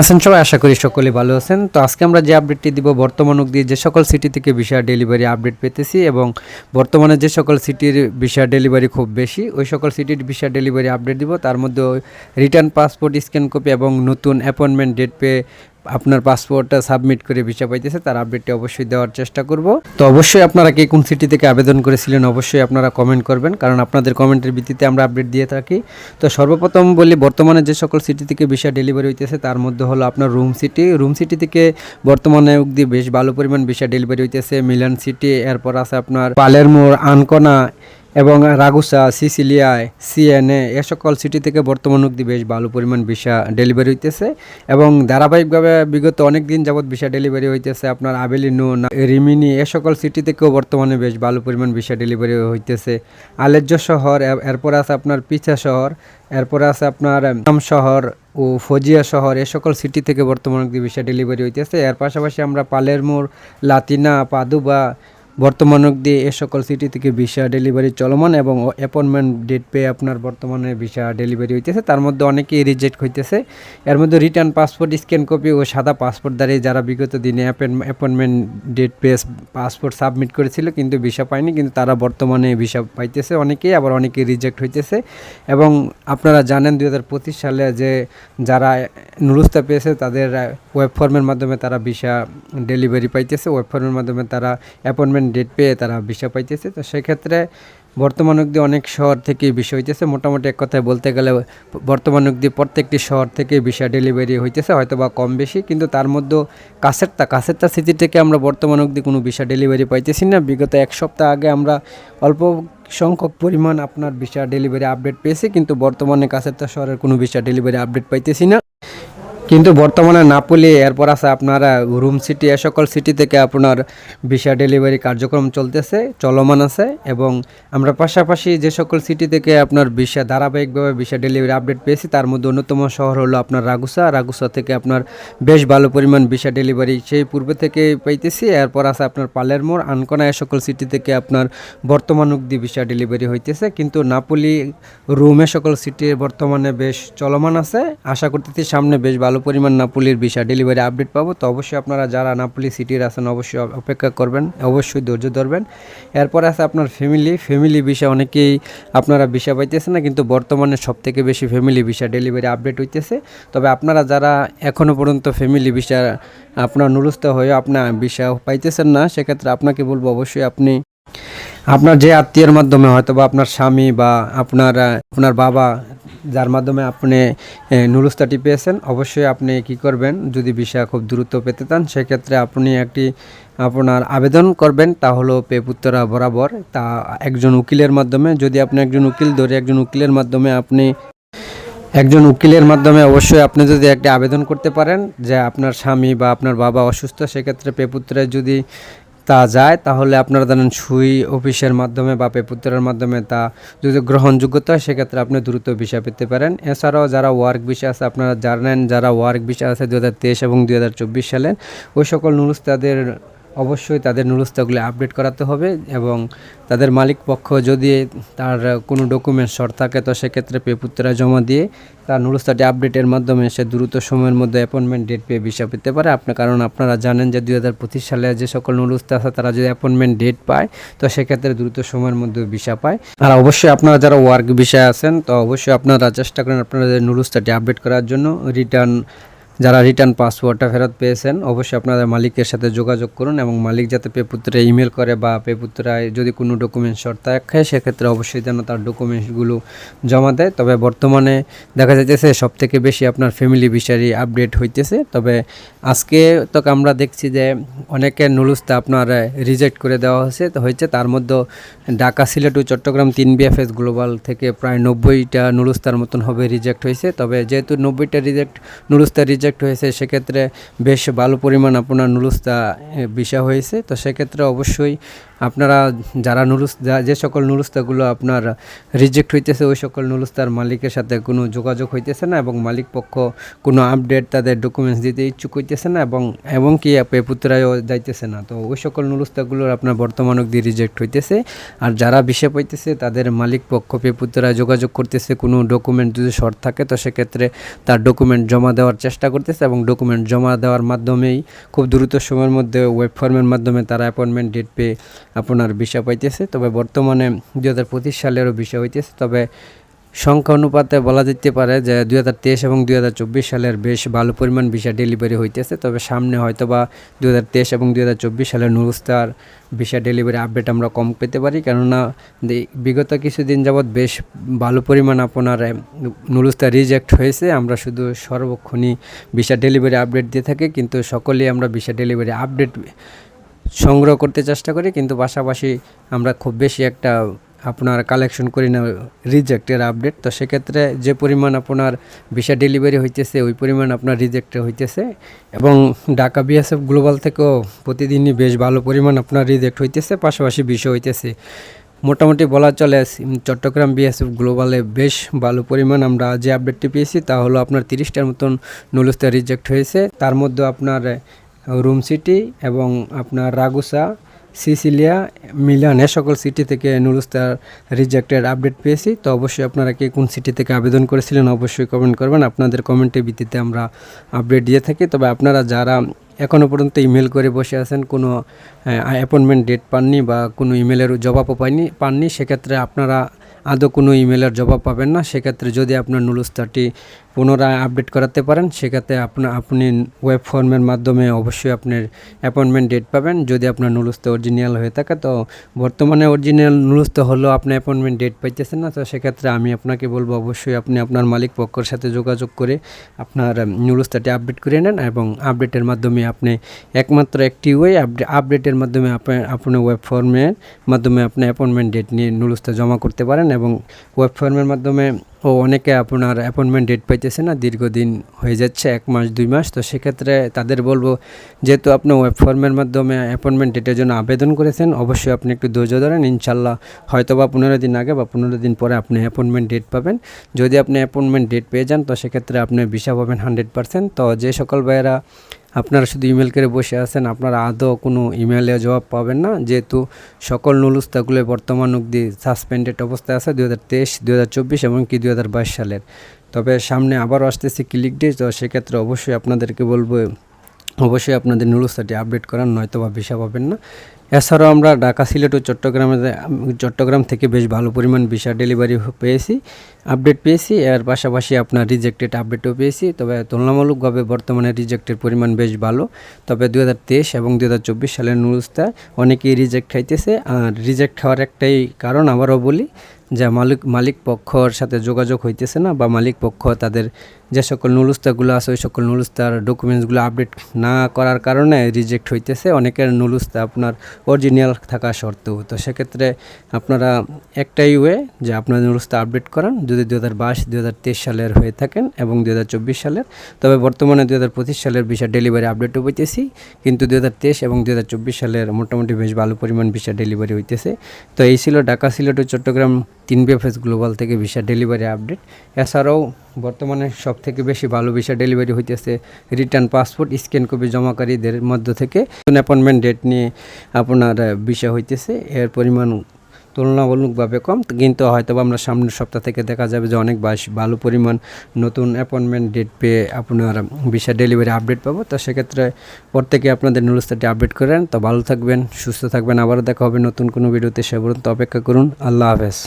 আছেন সবাই? আশা করি সকলে ভালো আছেন। তো আজকে আমরা যে আপডেটটি দিব, বর্তমান অবধি যে সকল সিটি থেকে ভিসা ডেলিভারি আপডেট পেতেছি এবং বর্তমানে যে সকল সিটির ভিসা ডেলিভারি খুব বেশি, ওই সকল সিটির ভিসা ডেলিভারি আপডেট দিব। তার মধ্যে রিটার্ন পাসপোর্ট স্ক্যান কপি এবং নতুন অ্যাপয়েন্টমেন্ট ডেট পেয়ে আপনার পাসপোর্টটা সাবমিট করে ভিসা পাইতেছে, তার আপডেটটি অবশ্যই দেওয়ার চেষ্টা করব। তো অবশ্যই আপনারা কে কোন সিটি থেকে আবেদন করেছিলেন অবশ্যই আপনারা কমেন্ট করবেন, কারণ আপনাদের কমেন্টের ভিত্তিতে আমরা আপডেট দিয়ে থাকি। তো সর্বপ্রথম বলি, বর্তমানে যে সকল সিটি থেকে ভিসা ডেলিভারি হইতেছে, তার মধ্যে হলো আপনার রুম সিটি রুম সিটি থেকে বর্তমানে অবধি বেশ ভালো পরিমাণ ভিসা ডেলিভারি হইতেছে মিলান সিটি এরপর আছে আপনার পালেরমোর আনকোনা এবং রাগুসা, সিসিলিয়ায়, সিএনএ এ সকল সিটি থেকে বর্তমান অবধি বেশ ভালো পরিমাণ ভিসা ডেলিভারি হইতেছে এবং ধারাবাহিকভাবে বিগত অনেক দিন যাবৎ ভিসা ডেলিভারি হইতেছে আপনার আবেলি না- রিমিনি এ সকল সিটি থেকেও বর্তমানে বেশ ভালো পরিমাণ ভিসা ডেলিভারি হইতেছে। আলেজ্য শহর, এর- এরপর আছে আপনার পিছা শহর, এরপর আছে আপনার নাম শহর ও ফজিয়া শহর এ সকল সিটি থেকে বর্তমানে অবধি ভিসা ডেলিভারি হইতেছে। এর পাশাপাশি আমরা পালেরমোর লাতিনা, পাদুবা বর্তমান অবধি এ সকল সিটি থেকে ভিসা ডেলিভারি চলমান এবং অ্যাপয়েন্টমেন্ট ডেট পেয়ে আপনার বর্তমানে ভিসা ডেলিভারি হইতেছে। তার মধ্যে অনেকেই রিজেক্ট হইতেছে। এর মধ্যে রিটার্ন পাসপোর্ট স্ক্যান কপি ও সাদা পাসপোর্ট দ্বারাই যারা বিগত দিনে অ্যাপয়েন্টমেন্ট ডেট পেয়ে পাসপোর্ট সাবমিট করেছিল কিন্তু ভিসা পায়নি, কিন্তু তারা বর্তমানে ভিসা পাইতেছে। অনেকেই আবার অনেকেই রিজেক্ট হইতেছে। এবং আপনারা জানেন দুই হাজার পঁচিশ সালে যে যারা নুরুস্তা পেয়েছে, তাদের ওয়েব ফর্মের মাধ্যমে তারা ভিসা ডেলিভারি পাইতেছে। ওয়েব ফর্মের মাধ্যমে তারা অ্যাপয়েন্টমেন্ট ডেট পেয়ে তারা ভিসা পাইতেছে। তো সেক্ষেত্রে বর্তমান অবধি অনেক শহর থেকে বিষয় হইতেছে। মোটামুটি এক কথায় বলতে গেলে বর্তমান অবধি প্রত্যেকটি শহর থেকে ভিসা ডেলিভারি হইতেছে হয়তো বা কম বেশি। কিন্তু তার মধ্যে কাছেরটা কাছেরটা সিটি থেকে আমরা বর্তমান অবধি কোনো ভিসা ডেলিভারি পাইতেছি না। বিগত এক সপ্তাহ আগে আমরা অল্প সংখ্যক পরিমাণ আপনার ভিসা ডেলিভারি আপডেট পেয়েছি। কিন্তু বর্তমানে কাছেরটা শহরের কোনো ভিসা ডেলিভারি আপডেট পাইতেছি না। কিন্তু বর্তমানে নাপোলি এরপর আছে আপনার রুম সিটি, এ সকল সিটি থেকে আপনার ভিসা ডেলিভারি কার্যক্রম চলতেছে, চলমান আছে এবং আমরা পাশাপাশি যে সকল সিটি থেকে আপনার ভিসা, ধারাবাহিকভাবে ভিসা ডেলিভারি আপডেট পেয়েছি, তার মধ্যে অন্যতম শহর হলো আপনার রাগুসা। রাগুসা থেকে আপনার বেশ ভালো পরিমাণ ভিসা ডেলিভারি সেই পূর্বে থেকে পাইতেছি। এরপর আছে আপনার পালেরমোর আনকোনা, এ সকল সিটি থেকে আপনার বর্তমান অব্দি ভিসা ডেলিভারি হইতেছে। কিন্তু নাপোলি রুমে সকল সিটি বর্তমানে বেশ চলমান আছে। আশা করতেছি সামনে বেশ ভালো পরিমাণ নাপুলির ভিসা ডেলিভারি আপডেট পাবো। তো অবশ্যই আপনারা যারা নাপুলি সিটির আছেন অবশ্যই অপেক্ষা করবেন, অবশ্যই ধৈর্য ধরবেন। এরপর আছে আপনার ফ্যামিলি ফ্যামিলি ভিসা অনেকেই আপনারা ভিসা পাইতেছে না, কিন্তু বর্তমানে সব থেকে বেশি ফ্যামিলি ভিসা ডেলিভারি আপডেট হইতেছে। তবে আপনারা যারা এখনও পর্যন্ত ফ্যামিলি ভিসা আপনার নুরুস্ত হয়ে আপনার ভিসা পাইতেছেন না, সেক্ষেত্রে আপনাকে বলব অবশ্যই আপনি আপনার যে আত্মীয়ের মাধ্যমে হয়তো বা আপনার স্বামী বা আপনার আপনার বাবা, যার মাধ্যমে আপনি নুরুস্তাটি পেয়েছেন, অবশ্যই আপনি কি করবেন? যদি ভিসা খুব দ্রুত পেতে চান, সেক্ষেত্রে আপনি একটি আপনার আবেদন করবেন, তা হলো পেপুত্তরা বরাবর। তা একজন উকিলের মাধ্যমে, যদি আপনি একজন উকিল ধরে একজন উকিলের মাধ্যমে আপনি, একজন উকিলের মাধ্যমে অবশ্যই আপনি যদি একটি আবেদন করতে পারেন যে আপনার স্বামী বা আপনার বাবা অসুস্থ, সেক্ষেত্রে পেপুত্রে যদি তা যায়, তাহলে আপনারা জানেন সুই অফিসের মাধ্যমে বা পেপুত্রের মাধ্যমে তা যদি গ্রহণযোগ্যতা হয়, সেক্ষেত্রে আপনি দ্রুত ভিসা পেতে পারেন। এছাড়াও যারা ওয়ার্ক ভিসা আছে, আপনারা জানেন, যারা ওয়ার্ক ভিসা আছে দু হাজার তেইশ এবং দু সালের, ওই সকল নুরুস্তাদের অবশ্যই তাদের নুরুস্তাগুলি আপডেট করাতে হবে এবং তাদের মালিক পক্ষ যদি তার কোনো ডকুমেন্টস শর্ট থাকে, তো সেক্ষেত্রে পেপুত্রা জমা দিয়ে তার নুরুস্তাটি আপডেটের মাধ্যমে সে দ্রুত সময়ের মধ্যে অ্যাপয়েন্টমেন্ট ডেট পেয়ে ভিসা পেতে পারে। আপনার কারণ আপনারা জানেন যে দুই হাজার পঁচিশ সালে যে সকল নুরুস্তা আছে, তারা যদি অ্যাপয়েন্টমেন্ট ডেট পায়, তো সেক্ষেত্রে দ্রুত সময়ের মধ্যে ভিসা পায়। আর অবশ্যই আপনারা যারা ওয়ার্ক ভিসায় আছেন, তো অবশ্যই আপনারা চেষ্টা করেন আপনাদের নুরুস্তাটি আপডেট করার জন্য রিটার্ন যারা রিটার্ন পাসওয়ার্ডটা ফেরত পেয়েছেন, অবশ্যই আপনাদের মালিকের সাথে যোগাযোগ করুন এবং মালিক যাতে পেপুত্রে ইমেল করে বা পেপুত্রায় যদি কোনো ডকুমেন্টস শর্ট থাকে, সেক্ষেত্রে অবশ্যই যেন তার ডকুমেন্টসগুলো জমা দেয়। তবে বর্তমানে দেখা যাইতেছে সব থেকে বেশি আপনার ফ্যামিলি বিষয়ই আপডেট হইতেছে। তবে আজকে তো আমরা দেখছি যে অনেকের নুলুস্তা আপনার রিজেক্ট করে দেওয়া হয়েছে, তো হয়েছে তার মধ্যে ঢাকা, সিলেট ও চট্টগ্রাম তিন বিএফএস গ্লোবাল থেকে প্রায় নব্বইটা নুলুস্তার মতন হবে রিজেক্ট হয়েছে। তবে যেহেতু নব্বইটা রিজেক্ট নুলুস্তা রিজেক্ট হয়েছে সেক্ষেত্রে বেশ ভালো পরিমাণ আপনার নুলুস্তা বিষা হয়েছে। তো সেক্ষেত্রে অবশ্যই আপনারা যারা নুরুস যা- সকল নুরুস্তাগুলো আপনার রিজেক্ট হইতেছে, ওই সকল নুরুস্তার মালিকের সাথে কোনো যোগাযোগ হইতেছে না এবং মালিক পক্ষ কোনো আপডেট তাদের ডকুমেন্টস দিতে ইচ্ছুক হইতেছে না এবং এবং কি পেপুত্রায়ও যাইতেছে না। তো ওই সকল নুরুস্তাগুলোর আপনার বর্তমান অবধি রিজেক্ট হইতেছে। আর যারা বিষে পাইতেছে তাদের মালিক পক্ষ পেপুত্রায় যোগাযোগ করতেছে, কোনো ডকুমেন্ট যদি শর্ট থাকে, তো সেক্ষেত্রে তার ডকুমেন্ট জমা দেওয়ার চেষ্টা করতেছে এবং ডকুমেন্ট জমা দেওয়ার মাধ্যমেই খুব দ্রুত সময়ের মধ্যে ওয়েব ফর্মের মাধ্যমে তারা অ্যাপয়েন্টমেন্ট ডেট পেয়ে আপনার ভিসা পাইতেছে। তবে বর্তমানে দুই হাজার পঁচিশ সালেরও ভিসা হইতেছে। তবে সংখ্যা অনুপাতে বলা যেতে পারে যে দুই হাজার তেইশ এবং দুই হাজার চব্বিশ সালের বেশ ভালো পরিমাণ ভিসা ডেলিভারি হইতেছে। তবে সামনে হয়তো বা দুই হাজার তেইশ এবং দুই হাজার চব্বিশ সালের নুরুস্তার ভিসা ডেলিভারি আপডেট আমরা কম পেতে পারি। কেননা দে- বিগত কিছুদিন যাবৎ বেশ ভালো পরিমাণ আপনার এ, নুরুস্তার রিজেক্ট হয়েছে। আমরা শুধু সর্বক্ষণই ভিসা ডেলিভারি আপডেট দিয়ে থাকি কিন্তু সকলেই আমরা ভিসা ডেলিভারি আপডেট সংগ্রহ করতে চেষ্টা করি, কিন্তু পাশাপাশি আমরা খুব বেশি একটা আপনার কালেকশন করি না রিজেক্টের আপডেট তো সেক্ষেত্রে যে পরিমাণ আপনার ভিসা ডেলিভারি হইতেছে, ওই পরিমাণ আপনার রিজেক্টের হইতেছে। এবং ঢাকা বিএসএফ গ্লোবাল থেকেও প্রতিদিনই বেশ ভালো পরিমাণ আপনার রিজেক্ট হইতেছে, পাশাপাশি বিষয় হইতেছে। মোটামুটি বলা চলে, চট্টগ্রাম বিএসএফ গ্লোবালে বেশ ভালো পরিমাণ আমরা যে আপডেটটি পেয়েছি, তা হলো আপনার তিরিশটার মতন নুলুস্তা রিজেক্ট হয়েছে। তার মধ্যে আপনার রুম সিটি এবং আপনার রাগুসা, সিসিলিয়া মিলান এ সকল সিটি থেকে নুরুস্তার রিজেক্টেড আপডেট পেয়েছি। তো অবশ্যই আপনারা কে কোন সিটি থেকে আবেদন করেছিলেন অবশ্যই কমেন্ট করবেন। আপনাদের কমেন্টের ভিত্তিতে আমরা আপডেট দিয়ে থাকি। তবে আপনারা যারা এখনও পর্যন্ত ইমেল করে বসে আছেন, কোনো অ্যাপয়েন্টমেন্ট ডেট পাননি বা কোনো ইমেলের জবাবও পাইনি, পাননি, সেক্ষেত্রে আপনারা আদৌ কোনো ইমেলের জবাব পাবেন না। সেক্ষেত্রে যদি আপনার নুলুস্তারটি পুনরায় আপডেট করাতে পারেন, সেক্ষেত্রে আপনার আপনি ওয়েব ফর্মের মাধ্যমে অবশ্যই আপনার অ্যাপয়েন্টমেন্ট ডেট পাবেন। যদি আপনার নুলুস্তা অরিজিনাল হয়ে থাকে, তো বর্তমানে অরিজিনাল নুলুস্তা হলেও আপনি অ্যাপয়েন্টমেন্ট ডেট পাইতেছেন না, তো সেক্ষেত্রে আমি আপনাকে বলব, অবশ্যই আপনি আপনার মালিক পক্ষের সাথে যোগাযোগ করে আপনার নুলুস্তাটি আপডেট করে নেন এবং আপডেটের মাধ্যমে আপনি একমাত্র একটি ওয়ে আপডেটের মাধ্যমে আপনি ওয়েব ফর্মের মাধ্যমে আপনি অ্যাপয়েন্টমেন্ট ডেট নিয়ে নুলুস্তা জমা করতে পারেন এবং ওয়েব ফর্মের মাধ্যমে ও অনেকে আপনার অ্যাপয়েন্টমেন্ট ডেট পাইতেছে না, দীর্ঘদিন হয়ে যাচ্ছে, এক মাস, দুই মাস, তো সেক্ষেত্রে তাদের বলব, যেহেতু আপনি ওয়েব ফর্মের মাধ্যমে অ্যাপয়েন্টমেন্ট ডেটের জন্য আবেদন করেছেন, অবশ্যই আপনি একটু ধৈর্য ধরেন, ইনশাল্লাহ হয়তো বা পনেরো দিন আগে বা পনেরো দিন পরে আপনি অ্যাপয়েন্টমেন্ট ডেট পাবেন। যদি আপনি অ্যাপয়েন্টমেন্ট ডেট পেয়ে যান, তো সেক্ষেত্রে আপনি ভিসা পাবেন হান্ড্রেড পার্সেন্ট তো যে সকল ভাইয়েরা আপনারা শুধু ইমেল করে বসে আছেন, আপনারা আদৌ কোনো ইমেলে জবাব পাবেন না। যেহেতু সকল নুলুস্তাগুলো বর্তমান অব্দি সাসপেন্ডেড অবস্থায় আছে দু হাজার তেইশ দু হাজার চব্বিশ এমনকি দু হাজার বাইশ সালের। তবে সামনে আবারও আসতেছে ক্লিক ডে তো সেক্ষেত্রে অবশ্যই আপনাদেরকে বলব, অবশ্যই আপনাদের নুলুস্তাটি আপডেট করান নয়তো বা ভিসা পাবেন না। এছাড়াও আমরা ঢাকা, সিলেট ও চট্টগ্রামে চট্টগ্রাম থেকে বেশ ভালো পরিমাণ ভিসা ডেলিভারি পেয়েছি। আপডেট পেয়েছি, এর পাশাপাশি আপনার রিজেক্টেড আপডেটও পেয়েছি। তবে তুলনামূলকভাবে বর্তমানে রিজেক্টের পরিমাণ বেশ ভালো। তবে দু হাজার তেইশ এবং দু হাজার চব্বিশ সালের নুরুস্তা অনেকেই রিজেক্ট খাইতেছে। আর রিজেক্ট হওয়ার একটাই কারণ আবারও বলি যে, মালিক মালিক পক্ষর সাথে যোগাযোগ হইতেছে না বা মালিক পক্ষ তাদের যে সকল নুলুস্তাগুলো আছে, ওই সকল নুলুস্তার ডকুমেন্টসগুলো আপডেট না করার কারণে রিজেক্ট হইতেছে। অনেকের নুলুস্তা আপনার অরিজিনাল থাকা সত্ত্বেও। তো সেক্ষেত্রে আপনারা একটাই ওয়ে যে আপনার নুলুস্তা আপডেট করান, যদি দু হাজার বাইশ দু হাজার তেইশ সালের হয়ে থাকেন এবং দু হাজার চব্বিশ সালের। তবে বর্তমানে দু হাজার পঁচিশ সালের ভিসা ডেলিভারি আপডেটও হইতেছি, কিন্তু দু হাজার তেইশ এবং দু হাজার চব্বিশ সালের মোটামুটি বেশ ভালো পরিমাণ ভিসা ডেলিভারি হইতেছে। তো এই ছিল ঢাকা, সিলেট ও চট্টগ্রাম তিন বিএফএস গ্লোবাল থেকে ভিসা ডেলিভারি আপডেট এছাড়াও বর্তমানে সব থেকে বেশি ভালো ভিসা ডেলিভারি হইতেছে রিটার্ন পাসপোর্ট, স্ক্যান কপি জমাকারীদের মধ্য থেকে। অ্যাপয়েন্টমেন্ট ডেট নিয়ে আপনার ভিসা হইতেছে। এর পরিমাণ তুলনামূলকভাবে কম, কিন্তু হয়তো আমরা সামনের সপ্তাহ থেকে দেখা যাবে যে অনেক ভালো পরিমাণ নতুন অ্যাপয়েন্টমেন্ট ডেট পেয়ে আপনার ভিসা ডেলিভারি আপডেট পাবো। তো সেক্ষেত্রে প্রত্যেকে আপনাদের নুলস্তাটি আপডেট করেন। তো ভালো থাকবেন, সুস্থ থাকবেন। আবারও দেখা হবে নতুন কোনো ভিডিওতে। সে পর্যন্ত অপেক্ষা করুন। আল্লাহ হাফেজ।